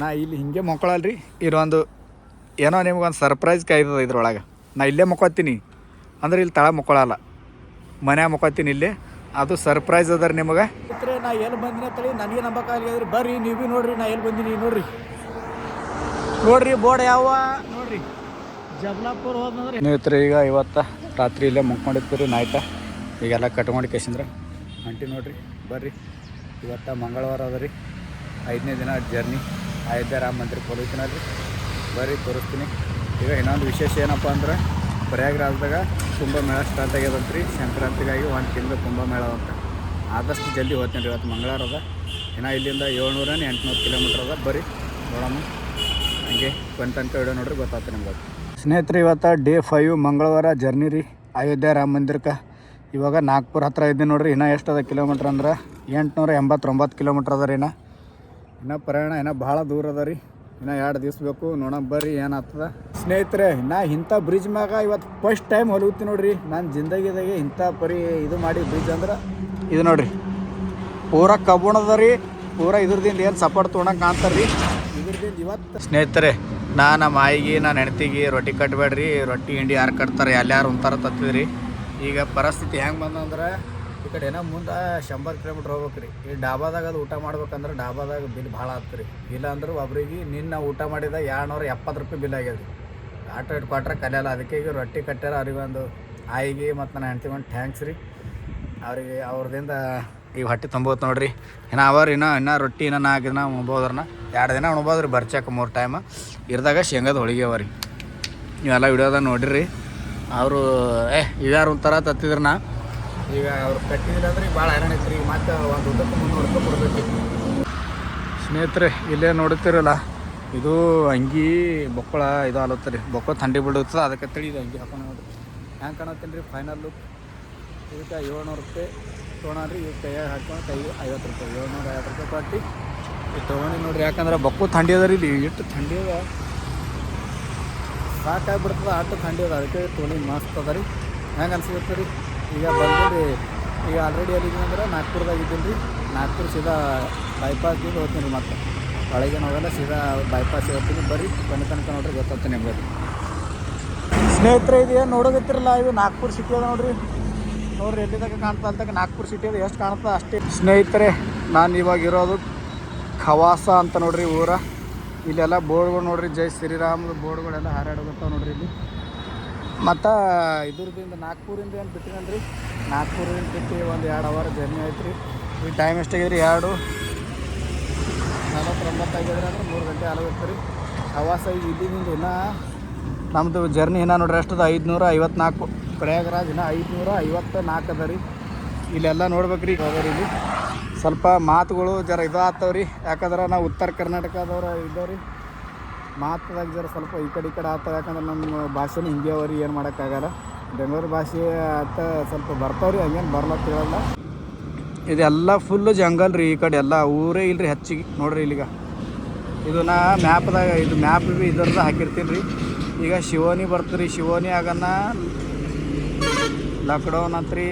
ನಾ ಇಲ್ಲಿ ಹಿಂಗೆ ಮಕ್ಕಳಲ್ಲ ರೀ ಇರೋಂದು ಏನೋ ನಿಮ್ಗೊಂದು ಸರ್ಪ್ರೈಸ್ ಕಾಯ್ತದ ಇದ್ರೊಳಗೆ. ನಾ ಇಲ್ಲೇ ಮಕ್ಕೋತೀನಿ. ಅಂದ್ರೆ ಇಲ್ಲಿ ತಳ ಮುಕ್ಕೊಳಲ್ಲ. ಮನೆ ಮಕ್ಕೋತೀನಿ ಇಲ್ಲೇ. ಅದು ಸರ್ಪ್ರೈಸ್ ಅದ ರೀ ನಿಮಗೆ ನಾ ಎಲ್ಲಿ ಬಂದಿನ ತಳಿ ನನಗೆ ನಂಬಕ್ಕಾಗಲಿ ಬರ್ರಿ ನೀವು ಭೀ ನೋಡ್ರಿ ನಾ ಎಲ್ಲಿ ಬಂದೀನಿ ನೋಡ್ರಿ. ನೋಡ್ರಿ ಬೋರ್ಡ್ ಯಾವ? ನೋಡ್ರಿ. ಜಬಲಾಪುರ್ ಹೋದ್ರಿ ನೀವು ಸ್ನೇಹಿತರೆ ಈಗ ಇವತ್ತು ರಾತ್ರಿ ಇಲ್ಲೇ ಮುಕ್ಕೊಂಡಿರ್ತೀರಿ ನಾಯ್ತ. ಈಗೆಲ್ಲ ಕಟ್ಕೊಂಡು ಕೇಸಂದ್ರೆ ಅಂಟಿ ನೋಡ್ರಿ ಬರ್ರಿ. ಇವತ್ತು ಮಂಗಳವಾರ ಅದ ರೀ. ಐದನೇ ದಿನ ಜರ್ನಿ. ಅಯೋಧ್ಯೆ ರಾಮ ಮಂದಿರಕ್ಕೆ ಹೋಗ್ತೀನಲ್ರಿ ಬರ್ರಿ, ತೋರಿಸ್ತೀನಿ. ಈಗ ಇನ್ನೊಂದು ವಿಶೇಷ ಏನಪ್ಪ ಅಂದ್ರೆ, ಪ್ರಯಾಗ್ರಾಜ್ದಾಗ ಕುಂಭಮೇಳ ಸ್ಟಾರ್ಟ್ ಆಗ್ಯದಂತ್ರಿ. ಸಂಕ್ರಾಂತಿಗಾಗಿ ಒಂದು ತಿಂಗಳು ಕುಂಭಮೇಳ ಅಂತ ಆದಷ್ಟು ಜಲ್ದಿ ಹೋಗ್ತೀನಿ ರೀ, ಇವತ್ತು ಮಂಗಳವಾರ ಅದ. ಇನ್ನು ಇಲ್ಲಿಂದ ಏಳ್ನೂರ ಎಂಟುನೂರು ಕಿಲೋಮೀಟ್ರ್ ಅದ. ಬರೀ ನೋಡಮ್ಮ ಹಂಗೆ ಕೊನೆ ತನಕ ವಿಡಿಯೋ ನೋಡ್ರಿ, ಗೊತ್ತಾಗ್ತದೆ ನಿಮ್ಗೆ. ಸ್ನೇಹಿತರೆ, ಇವತ್ತು ಡೇ ಫೈವ್ ಮಂಗಳವಾರ ಜರ್ನಿ ರೀ ಅಯೋಧ್ಯೆ ರಾಮ ಮಂದಿರಕ್ಕೆ. ಇವಾಗ ನಾಗ್ಪುರ ಹತ್ರ ಇದ್ದೀನಿ ನೋಡ್ರಿ, ಇನ್ನೂ ಎಷ್ಟು ಅದ ಕಿಲೋಮೀಟ್ರ್ ಅಂದ್ರೆ, ಎಂಟುನೂರ ಎಂಬತ್ತೊಂಬತ್ತು ಕಿಲೋಮೀಟ್ರ್ ಅದ ರೀ ಇನ್ನು. ಇನ್ನು ಪ್ರಯಾಣ ಇನ್ನ ಭಾಳ ದೂರ ಅದ ರೀ. ಇನ್ನ ಎರಡು ದಿವ್ಸ ಬೇಕು, ನೋಡೋಣ, ಬರ್ರಿ, ಏನಾಗ್ತದ. ಸ್ನೇಹಿತರೆ ನಾ ಇಂಥ ಬ್ರಿಡ್ಜ್ ಮ್ಯಾಗ ಇವತ್ತು ಫಸ್ಟ್ ಟೈಮ್ ಹೊಲಗುತ್ತೀನಿ ನೋಡ್ರಿ. ನಾನು ಜಿಂದಗಿದಾಗೆ ಇಂಥ ಪರಿ ಇದು ಮಾಡಿ ಬ್ರಿಡ್ಜ್ ಅಂದ್ರೆ, ಇದು ನೋಡ್ರಿ. ಪೂರ ಕಬ್ಬುಣದ ರೀ. ಪೂರ ಇದ್ರದಿಂದ ಏನು ಸಪೋರ್ಟ್ ತೊಗೊಂಡಂಗೆ ಕಾಣ್ತಾರೆ ರೀ ಇದ್ರದಿಂದ ಇವತ್ತು ಸ್ನೇಹಿತರೆ, ನಾ ನಮ್ಮ ಆಯಿಗೆ ನಾನು ಹೆಣ್ತಿಗೆ ರೊಟ್ಟಿ ಕಟ್ಟಬೇಡ್ರಿ ರೊಟ್ಟಿ, ಹಿಂಡಿ ಯಾರು ಕಟ್ತಾರೆ ಎಲ್ಲಾರು ಉಂತಾರ ತತ್ತಿದ್ರಿ ಈಗ ಪರಿಸ್ಥಿತಿ ಹೆಂಗೆ ಬಂದಂದ್ರೆ ಈ ಕಡೆ ಏನೋ ಮುಂದೆ ಶಂಬರ್ ಕಿಲೋಮೀಟ್ರ್ ಹೋಗ್ಬೇಕು ರೀ ಈ ಡಾಬಾದಾಗ ಅದು ಊಟ ಮಾಡ್ಬೇಕಂದ್ರೆ ಡಾಬಾದಾಗ ಬಿಲ್ ಭಾಳ ಆಗ್ತದೆ ರೀ ಇಲ್ಲ ಅಂದ್ರೆ ಒಬ್ರಿಗೆ ನಿನ್ನ ಊಟ ಮಾಡಿದ ಎರಡುನೂರ ಎಪ್ಪತ್ತು ರೂಪಾಯಿ ಬಿಲ್ ಆಗ್ಯದ ರೀ ಆಟೋ ಇಟ್ಟು ಕೊಟ್ರೆ ಕಲಿಯಲ್ಲ ಅದಕ್ಕೆ ಈಗ ರೊಟ್ಟಿ ಕಟ್ಟ್ಯಾರ ಅವ್ರಿಗೆ ಒಂದು ಆಯಿಗೆ ಮತ್ತು ನನ್ನ ಹೆಂಡ್ತಿ ಒಂದು ಥ್ಯಾಂಕ್ಸ್ ರೀ. ಅವ್ರಿಗೆ ಅವ್ರದಿಂದ ಈಗ ಹೊಟ್ಟೆ ತುಂಬೋದು ನೋಡ್ರಿ. ಇನ್ನು ಅವರು ಇನ್ನೂ ಇನ್ನೂ ರೊಟ್ಟಿ ಇನ್ನೂ ನಾಲ್ಕು ದಿನ ಉಣ್ಬೋದ್ರನ್ನ ಎರಡು ದಿನ ಉಣ್ಬೋದು ರೀ ಬರ್ಚಾಕ ಮೂರು ಟೈಮ್ ಇರ್ದಾಗ ಶೇಂಗಾದ ಹೋಳಿಗೆ ಅವ ರೀ. ನೀವೆಲ್ಲ ವಿಡಿಯೋದಾಗ ನೋಡಿರಿ. ಅವರು, ಏ ಇವ್ಯಾರು ಒಂಥರ ತತ್ತಿದ್ರನ? ಈಗ ಅವ್ರು ಕಟ್ಟಿದಿಲ್ಲ ಅಂದ್ರೆ ಈಗ ಭಾಳ ಹೈರಾಣ ಐತ್ರಿ. ಮತ್ತೆ ಒಂದು ಉದ್ದಕ್ಕೂ ಮುನ್ನೂರು ರೂಪಾಯಿ ಕೊಡ್ಬೇಕು. ಸ್ನೇಹಿತರೆ, ಇಲ್ಲೇ ನೋಡುತ್ತಿರಲ್ಲ, ಇದು ಅಂಗಿ ಬೊಕ್ಕಳ ಇದು ಆಲತ್ತರಿ ಬೊಕ್ಕಳ ಥಂಡಿ ಬಿಡುತ್ತದೆ ಅದಕ್ಕೆ ತಿಳಿ ಇದು ಅಂಗಿ ಹಾಕೋಣ ನೋಡ್ರಿ. ಹೆಂಗೆ ಕಾಣತ್ತೀನಿ ರೀ ಫೈನಲ್ ಲುಕ್ ಇದಕ್ಕೆ ಏಳ್ನೂರು ರೂಪಾಯಿ ತೊಗೊಳ್ರಿ ಇವ್ ಕೈಯಾಗ ಹಾಕೊಂಡು ಕೈ ಐವತ್ತು ರೂಪಾಯಿ, ಏಳ್ನೂರ ಐವತ್ತು ರೂಪಾಯಿ ಕೊಟ್ಟು ಇದು ತೊಗೊಂಡು ನೋಡ್ರಿ. ಯಾಕಂದ್ರೆ ಬೊಕ್ಕು ಥಂಡಿ ಅದ ರೀ ಇಲ್ಲಿ. ಎಷ್ಟು ಥಂಡಿ ಅದ. ಸಾಕಾಗ್ಬಿಡ್ತದ, ಅಷ್ಟು ಥಂಡಿ ಅದ. ಅದಕ್ಕೆ ತೊಗೊಂಡು ಮಸ್ತ್ ಅದ ರೀ. ಹೆಂಗೆ ಅನ್ಸುತ್ತೆ ರೀ ಈಗ ಬಂದಿರಿ ಈಗ ಆಲ್ರೆಡಿ ಎಲ್ಲಿದ್ದೀನಿ ಅಂದ್ರೆ ನಾಗ್ಪುರದಾಗ ಇದ್ದೀನಿ ರೀ. ನಾಗ್ಪುರ ಸೀದಾ ಬೈಪಾಸ್ದಿಂದ ಹೋಗ್ತೀನಿ ರೀ ಮತ್ತೆ. ಒಳಗೇನು ಹೋಗಲ್ಲ, ಸೀದಾ ಬೈಪಾಸ್ ಹೋಗ್ತೀನಿ. ಬರ್ರಿ ಕೊನೆ ತನಕ ನೋಡ್ರಿ ಗೊತ್ತಾಗ್ತೀನಿ ನಿಮ್ಗೆ. ಸ್ನೇಹಿತರೆ ಇದು ಏನು ನೋಡೋಗತ್ತಿರಲ್ಲ ಇದು ನಾಗ್ಪುರ ಸಿಟಿ ಅದ ನೋಡ್ರಿ. ನೋಡ್ರಿ ಎಲ್ಲಿದಾಗ ಕಾಣ್ತಾ ಅಲ್ದಾಗ ನಾಗ್ಪುರ ಸಿಟಿ ಅದು, ಎಷ್ಟು ಕಾಣುತ್ತಾ ಅಷ್ಟೇ. ಸ್ನೇಹಿತರೆ, ನಾನು ಇವಾಗ ಇರೋದು ಖವಾಸ ಅಂತ ನೋಡ್ರಿ ಊರ. ಇಲ್ಲೆಲ್ಲ ಬೋರ್ಡ್ಗಳು ನೋಡ್ರಿ, ಜೈ ಶ್ರೀರಾಮದ ಬೋರ್ಡ್ಗಳೆಲ್ಲ ಹಾರಾಡೋಗುತ್ತಾವೆ ನೋಡ್ರಿ ಇಲ್ಲಿ. ಮತ್ತು ಇದ್ರದಿಂದ ನಾಗ್ಪುರಿಂದ ಏನು ಬಿಟ್ಟಿನಲ್ರಿ ನಾಗ್ಪುರಿಂದ ಬಿಟ್ಟು ಒಂದು ಎರಡು ಅವರ್ ಜರ್ನಿ ಆಯ್ತು ರೀ ಈ ಟೈಮ್ ಎಷ್ಟಾಗಿದೆ ಎರಡು. ನಲವತ್ತೊಂಬತ್ತಾಗಿದ್ರೆ ಅಂದ್ರೆ ಮೂರು ಗಂಟೆ ಆಗೋಗುತ್ತೆ ರೀ ಪ್ರವಾಸ ಈಗ ಇಲ್ಲಿಂದ ಇನ್ನೂ ನಮ್ಮದು ಜರ್ನಿ ಇನ್ನೂ ನೋಡ್ರಿ ಎಷ್ಟದ ಐದುನೂರ ಐವತ್ನಾಲ್ಕು. ಪ್ರಯಾಗರಾಜ್ ಇನ್ನೂ ಐದುನೂರ ಐವತ್ತ ನಾಲ್ಕು ಅದ ರೀ. ಇಲ್ಲೆಲ್ಲ ನೋಡ್ಬೇಕು ರೀ ಇಲ್ಲಿ. ಸ್ವಲ್ಪ ಮಾತುಗಳು ಜರ ಇದು ಆಗ್ತಾವ್ರಿ. ರೀ ಯಾಕಂದ್ರೆ ನಾವು ಉತ್ತರ ಕರ್ನಾಟಕದವ್ರು ಇದ್ದವ್ರಿ. ರೀ ಮಾತದಾಗ ಜರ ಸ್ವಲ್ಪ ಈ ಕಡೆ ಈ ಕಡೆ ಆತ ಯಾಕಂದ್ರೆ ನಮ್ಮ ಭಾಷೆನ ಹಿಂಗೆ ಅವ್ರಿ, ಏನು ಮಾಡೋಕ್ಕಾಗಲ್ಲ. ಬೆಂಗಳೂರು ಭಾಷೆ ಆತ ಸ್ವಲ್ಪ ಬರ್ತಾವ್ರಿ, ಹಂಗೇನು ಬರ್ಲತ್ತ ಹೇಳಲ್ಲ ಇದೆಲ್ಲ ಫುಲ್ಲು ಜಂಗಲ್ ರೀ ಈ ಕಡೆ. ಎಲ್ಲ ಊರೇ ಇಲ್ರಿ ಹೆಚ್ಚಿಗೆ. ನೋಡ್ರಿ ಇಲ್ಲಿಗ. ಇದು ನಾ ಮ್ಯಾಪ್ದಾಗ ಇದು ಮ್ಯಾಪ್ ಬಿ ಇದ್ರದ್ದು ಹಾಕಿರ್ತೀನಿ ರೀ. ಈಗ ಶಿವೋನಿ ಬರ್ತೀರಿ ಶಿವೋನಿ ಆಗನ್ನ ಲಾಕ್ಡೌನ್ ಅಂತ್ರಿ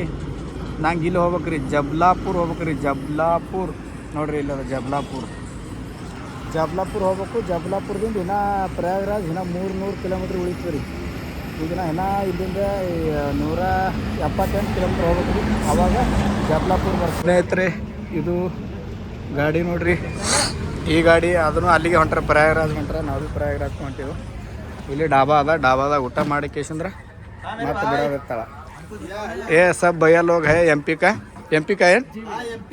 ನಂಗೆ ಇಲ್ಲಿ ಹೋಗ್ಬೇಕ್ರಿ. ಜಬ್ಲಾಪುರ್ ಹೋಗ್ಬೇಕು ರೀ ಜಬ್ಲಾಪುರ್. ನೋಡ್ರಿ ಇಲ್ಲ ಜಬ್ಲಾಪುರ್. ಜಬ್ಲಾಪುರ ಹೋಗ್ಬೇಕು. ಜಬ್ಲಾಪುರದಿಂದ ಇನ್ನೂ ಪ್ರಯಾಗ್ರಾಜ್ ಇನ್ನೂ ಮೂರು ನೂರು ಕಿಲೋಮೀಟ್ರ್ ಉಳಿತು ರೀ. ಈಗ ನಾ ಇಲ್ಲಿಂದ ನೂರ ಎಪ್ಪತ್ತೆಂಟು ಕಿಲೋಮೀಟ್ರ್ ಹೋಗ್ಬೇಕು ರೀ. ಅವಾಗ ಜಬ್ಲಾಪುರ ಬರ್ತೇತ್ರಿ ಇದು ಗಾಡಿ ನೋಡ್ರಿ. ಈ ಗಾಡಿ ಅದನ್ನು ಅಲ್ಲಿಗೆ ಹೊಂಟ್ರೆ ಪ್ರಯಾಗ್ರಾಜ್ ಹೊಂಟ್ರೆ ನಾವು ಪ್ರಯಾಗ್ರಾಜ್ ಹೊಂಟೀವಿ. ಇಲ್ಲಿ ಡಾಬಾ ಅದ. ಡಾಬಾದಾಗ ಊಟ ಮಾಡಿ ಕೇಸಂದ್ರೆ ಮತ್ತೆ ಬರೋದಿರ್ತಾಳ ಏ ಸಬ್ ಬಯಲ್ ಲೋಗ್ ಹೇ, ಎಂ ಪಿ ಕಾ? ಎಂ ಪಿ ಕಾ ಏನು?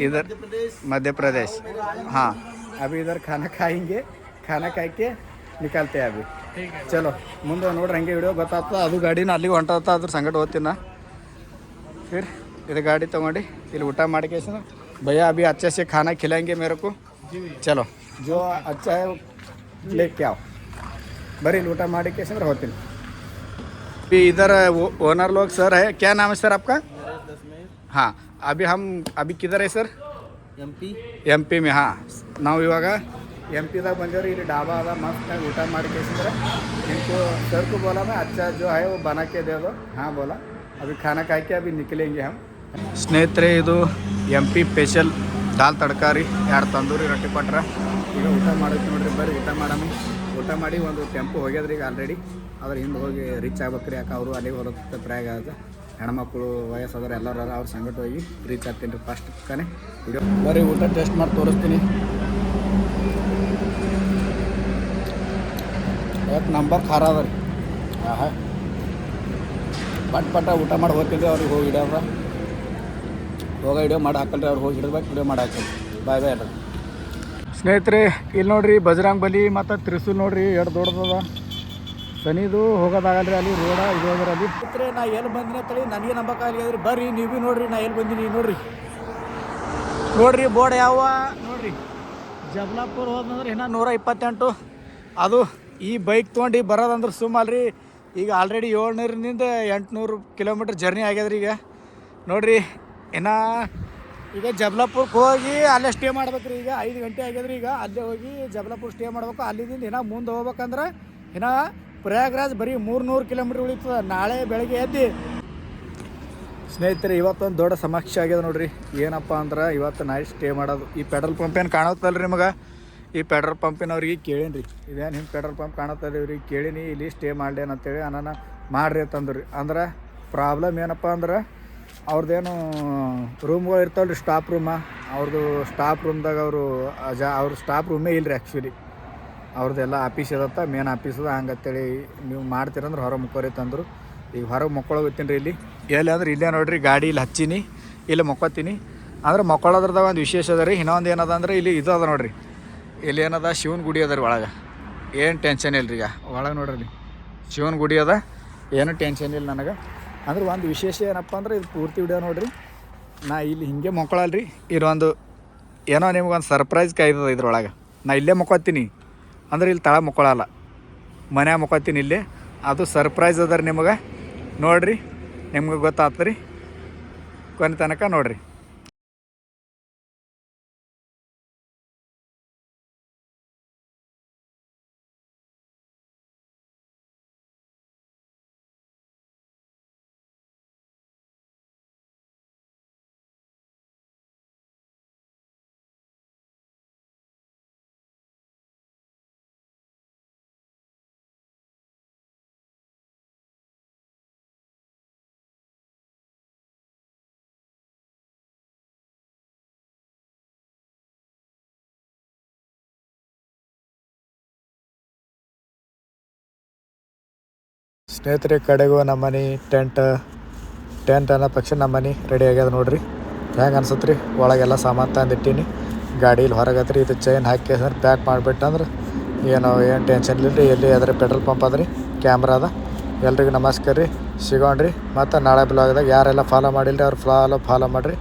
ಇದರ್ ಮಧ್ಯಪ್ರದೇಶ್. ಹಾಂ. अभी इधर खाना खाएंगे खाना खा के निकलते हैं अभी ಚಲೋ ಮುಂದೆ ನೋಡ್ರಿ ಹಂಗೆ ವಿಡಿಯೋ ಗೊತ್ತಾಗ್ತದ ಅದು ಗಾಡಿನ ಅಲ್ಲಿಗೆ ಹೊಂಟತ್ತ ಅದ್ರ ಸಂಗಟ ಓದ್ತೀನಿ ನಾ फिर ಇದು ಗಾಡಿ ತೊಗೊಂಡು ಇಲ್ಲಿ ಊಟ ಮಾಡಿ ಕೇಸಂದ್ರೆ भैया अभी अच्छे से खाना खिलाएंगे मेरे को चलो जो अच्छा है वो लेके आओ बरी ಇಲ್ಲಿ ಊಟ ಮಾಡಿ ಕೇಸಂದ್ರೆ ಹೋಗ್ತೀನಿ अभी इधर वो ओनर लोग सर है क्या नाम है सर आपका हाँ अभी हम अभी किधर है sir M P M P May ಹಾಂ ನಾವು ಇವಾಗ ಎಮ್ ಪಿದಾಗ ಬಂದೇವ್ರಿ ಇಲ್ಲಿ ಡಾಬಾ ಅದ ಮಸ್ತಾಗಿ ಊಟ ಮಾಡಿ ಕೇಸಿದ್ರೆ इनको सर को बोला मैं अच्छा जो है वो बना के दे दो हाँ बोला अभी खाना खा के अभी निकलेंगे हम ಸ್ನೇಹಿತರೆ ಇದು ಎಮ್ ಪಿ ಸ್ಪೆಷಲ್ ದಾಲ್ ತಡ್ಕಾರಿ ಎರಡು ತಂದೂರಿ ರೊಟ್ಟಿ ಕೊಟ್ರ ಈಗ ಊಟ ಮಾಡೋಕೆ ನೋಡ್ರಿ ಬರ್ರಿ ಊಟ ಮಾಡಮಿ ಊಟ ಮಾಡಿ ಒಂದು ಟೆಂಪೋ ಹೋಗ್ಯದ್ರಿ ಈಗ ಆಲ್ರೆಡಿ ಅದ್ರ ಹಿಂದೆ ಹೋಗಿ ರೀಚ್ ಆಗ್ಬೇಕ್ರಿ ಯಾಕೆ ಅವರು ಅಲ್ಲಿಗೆ ಹೊರತ್ತೆ ಪ್ರಯಾಗ ಅದ ಹೆಣ್ಮಕ್ಳು ವಯಸ್ಸಾದ್ರೆ ಎಲ್ಲರೂ ಅವ್ರ ಸಂಗಟ ಹೋಗಿ ರೀಚ್ ಆಗ್ತೀನಿ ರೀ ಫಸ್ಟ್ ಕಾನೆ. ವಿಡಿಯೋ ಬರೀ ಊಟ ಟೇಸ್ಟ್ ಮಾಡಿ ತೋರಿಸ್ತೀನಿ. ಯಾಕೆ ನಂಬರ್ ಖಾರ ಅದ ರೀ. ಆಹಾ. ಪಟ್ ಪಟ್ಟ ಊಟ ಮಾಡಿ ಹೋಗ್ತಿದ್ದೆ ಅವ್ರಿಗೆ ಹೋಗಿ ಹಿಡಿಯವ್ರ. ಹೋಗ ಹಿಡಿಯೋ ಮಾಡಿ ಹಾಕಲ್ರಿ ಅವ್ರು ಹೋಗಿ ಹಿಡಿದ್ಬೇಕು ವಿಡಿಯೋ ಮಾಡಿ ಹಾಕಲ್ರಿ. ಬಾಯ್ ಬಾಯ್ ಅಲ್ಲ ಸ್ನೇಹಿತರೆ ಇಲ್ಲಿ ನೋಡ್ರಿ ಬಜರಂಗ್ ಬಲಿ ಮತ್ತು ತ್ರಿಸೂಲ್ ನೋಡ್ರಿ ಎರಡು ದೊಡ್ಡದದ. ಸನಿದು ಹೋಗೋದಾಗಲ್ರಿ ಅಲ್ಲಿ ರೋಡ ಇದು ಅಲ್ಲಿ ಬಿಟ್ಟರೆ ನಾ ಎಲ್ಲಿ ಬಂದಿನ ತಳಿ ನನಗೆ ನಂಬಕ್ಕಾಗಲಿ ಬರ್ರಿ, ನೀವು ನೋಡ್ರಿ, ನಾ ಎಲ್ಲಿ ಬಂದಿನಿ ನೋಡ್ರಿ. ನೋಡ್ರಿ, ಬೋರ್ಡ್ ಯಾವ? ನೋಡ್ರಿ. ಜಬಲಾಪುರ್ ಹೋದಂದ್ರೆ ಇನ್ನೂ ನೂರ ಇಪ್ಪತ್ತೆಂಟು. ಅದು ಈ ಬೈಕ್ ತೊಗೊಂಡು ಬರೋದಂದ್ರೆ ಸುಮ್ಮಲ್ರಿ ಈಗ ಆಲ್ರೆಡಿ ಏಳ್ನೂರಿಂದ ಎಂಟುನೂರು ಕಿಲೋಮೀಟ್ರ್ ಜರ್ನಿ ಆಗ್ಯದ್ರಿ ಈಗ. ನೋಡ್ರಿ, ಇನ್ನು ಈಗ ಜಬ್ಲಾಪುರ್ಗೆ ಹೋಗಿ ಅಲ್ಲೇ ಸ್ಟೇ ಮಾಡ್ಬೇಕ್ರಿ ಈಗ. ಐದು ಗಂಟೆ ಆಗ್ಯದ್ರಿ ಈಗ. ಅಲ್ಲೇ ಹೋಗಿ ಜಬ್ಲಾಪುರ್ ಸ್ಟೇ ಮಾಡ್ಬೇಕು. ಅಲ್ಲಿಂದ ಇನ್ನೂ ಮುಂದೆ ಹೋಗ್ಬೇಕಂದ್ರೆ ಇನ್ನು ಪ್ರಯಾಗ್ರಾಜ್ ಬರೀ ಮೂರು ನೂರು ಕಿಲೋಮೀಟ್ರ್ ಉಳಿತದ. ನಾಳೆ ಬೆಳಗ್ಗೆ ಎದ್ದು. ಸ್ನೇಹಿತರೆ, ಇವತ್ತೊಂದು ದೊಡ್ಡ ಸಮಸ್ಯೆ ಆಗ್ಯದ ನೋಡ್ರಿ. ಏನಪ್ಪ ಅಂದ್ರೆ, ಇವತ್ತು ನೈಟ್ ಸ್ಟೇ ಮಾಡೋದು. ಈ ಪೆಟ್ರೋಲ್ ಪಂಪ್ ಏನು ಕಾಣುತ್ತಲ್ರಿ ನಿಮಗೆ? ಈ ಪೆಟ್ರೋಲ್ ಪಂಪಿನವ್ರಿಗೆ ಕೇಳೀನಿ ರೀ ಇದೇನು ಹಿಂಗೆ ಪೆಟ್ರೋಲ್ ಪಂಪ್ ಕಾಣುತ್ತಲ್ಲ ಇವ್ರಿಗೆ? ಕೇಳೀನಿ, ಇಲ್ಲಿ ಸ್ಟೇ ಮಾಡ್ಲೇನು ಅಂತೇಳಿ ಅನಾನ ಮಾಡ್ರಿ ಅಂತಂದ್ರಿ. ಅಂದ್ರೆ ಪ್ರಾಬ್ಲಮ್ ಏನಪ್ಪ ಅಂದ್ರೆ ಅವ್ರದ್ದೇನು ರೂಮ್ಗಳು ಇರ್ತಾವಲ್ರಿ ರೀ ಸ್ಟಾಫ್ ರೂಮ ಅವ್ರದ್ದು ಸ್ಟಾಫ್ ರೂಮ್ದಾಗ ಅವರು ಜಾ ಅವ್ರ ಸ್ಟಾಫ್ ರೂಮೇ ಇಲ್ಲ ರೀ ಆ್ಯಕ್ಚುಲಿ ಅವ್ರದ್ದೆಲ್ಲ ಆಫೀಸ್ ಇದತ್ತ ಮೇನ್ ಆಫೀಸ್ ಅದ ಹಂಗತ್ತೇಳಿ ನೀವು ಮಾಡ್ತೀರಂದ್ರೆ ಹೊರ ಮುಕ್ಕೋರಿ ತಂದರು. ಈಗ ಹೊರಗೆ ಮಕ್ಕೊಳ್ಳೋಗತ್ತೀನಿ ರೀ ಇಲ್ಲಿ. ಎಲ್ಲಿ ಅಂದ್ರೆ ಇಲ್ಲೇ ನೋಡ್ರಿ, ಗಾಡಿ ಇಲ್ಲಿ ಹಚ್ಚೀನಿ, ಇಲ್ಲಿ ಮಕ್ಕೋತೀನಿ. ಅಂದ್ರೆ ಮಕ್ಕೊಳ್ಳೋದ್ರದಾಗ ಒಂದು ವಿಶೇಷ ಅದ ರೀ. ಇನ್ನೊಂದು ಏನದ ಅಂದ್ರೆ ಇಲ್ಲಿ ಇದು ಅದ ನೋಡ್ರಿ. ಇಲ್ಲಿ ಏನದ, ಶಿವನ ಗುಡಿ ಅದ ರೀ ಒಳಗೆ. ಏನು ಟೆನ್ಷನ್ ಇಲ್ಲ ರೀ ಈಗ. ಒಳಗೆ ನೋಡ್ರಿ ಶಿವನ ಗುಡಿ ಅದ. ಏನು ಟೆನ್ಷನ್ ಇಲ್ಲ ನನಗೆ. ಅಂದ್ರೆ ಒಂದು ವಿಶೇಷ ಏನಪ್ಪ ಅಂದ್ರೆ ಇದು ಪೂರ್ತಿ ವಿಡಿಯೋ ನೋಡ್ರಿ. ನಾ ಇಲ್ಲಿ ಹಿಂಗೆ ಮಕ್ಕೊಳಲ್ರಿ. ಒಂದು ಏನೋ ನಿಮ್ಗೊಂದು ಸರ್ಪ್ರೈಸ್ ಕಾಯ್ತದ ಇದ್ರೊಳಗೆ. ನಾ ಇಲ್ಲೇ ಮಕ್ಕೋತೀನಿ. ಅಂದ್ರೆ ಇಲ್ಲಿ ತಳ ಮುಕ್ಕೊಳ್ಳಲ್ಲ ಮನೆ ಮುಕ್ಕೋತೀನಿ ಇಲ್ಲಿ. ಅದು ಸರ್ಪ್ರೈಸ್ ಅದ ರೀ ನಿಮಗೆ. ನೋಡ್ರಿ, ನಿಮ್ಗೆ ಗೊತ್ತಾಗ್ತದೆ ರೀ. ಕೊನೆ ತನಕ ನೋಡ್ರಿ. ಸ್ನೇಹಿತರೆ, ಕಡೆಗೂ ನಮ್ಮ ಮನೆ ಟೆಂಟ್ ಟೆಂಟ್ ಅನ್ನೋ ಪಕ್ಷ ನಮ್ಮ ಮನೆ ರೆಡಿ ಆಗ್ಯದ ನೋಡ್ರಿ. ಹೆಂಗೆ ಅನ್ಸತ್ತೆ ರೀ ಒಳಗೆಲ್ಲ ಸಾಮಾನು ತಂದಿಟ್ಟೀನಿ. ಗಾಡೀಲಿ ಹೊರಗತ್ರಿ, ಇದು ಚೈನ್ ಹಾಕಿ ಅಂದ್ರೆ ಪ್ಯಾಕ್ ಮಾಡಿಬಿಟ್ಟಂದ್ರೆ ಏನು ಏನು ಟೆನ್ಷನ್ ಇಲ್ಲ ರೀ ಎಲ್ಲಿ ಅದ್ರ ಪೆಟ್ರೋಲ್ ಪಂಪ್ ಅದ ರೀ ಕ್ಯಾಮ್ರಾ ಅದ. ಎಲ್ರಿಗೂ ನಮಸ್ಕಾರ ರೀ. ಸಿಗೋಣ್ರಿ. ಮತ್ತು ನಾಳೆ ಬ್ಲಾಗ್ದಾಗ ಯಾರೆಲ್ಲ ಫಾಲೋ ಮಾಡಿಲ್ಲ ರೀ ಅವ್ರು ಫಾಲೋ ಫಾಲೋ ಮಾಡಿರಿ.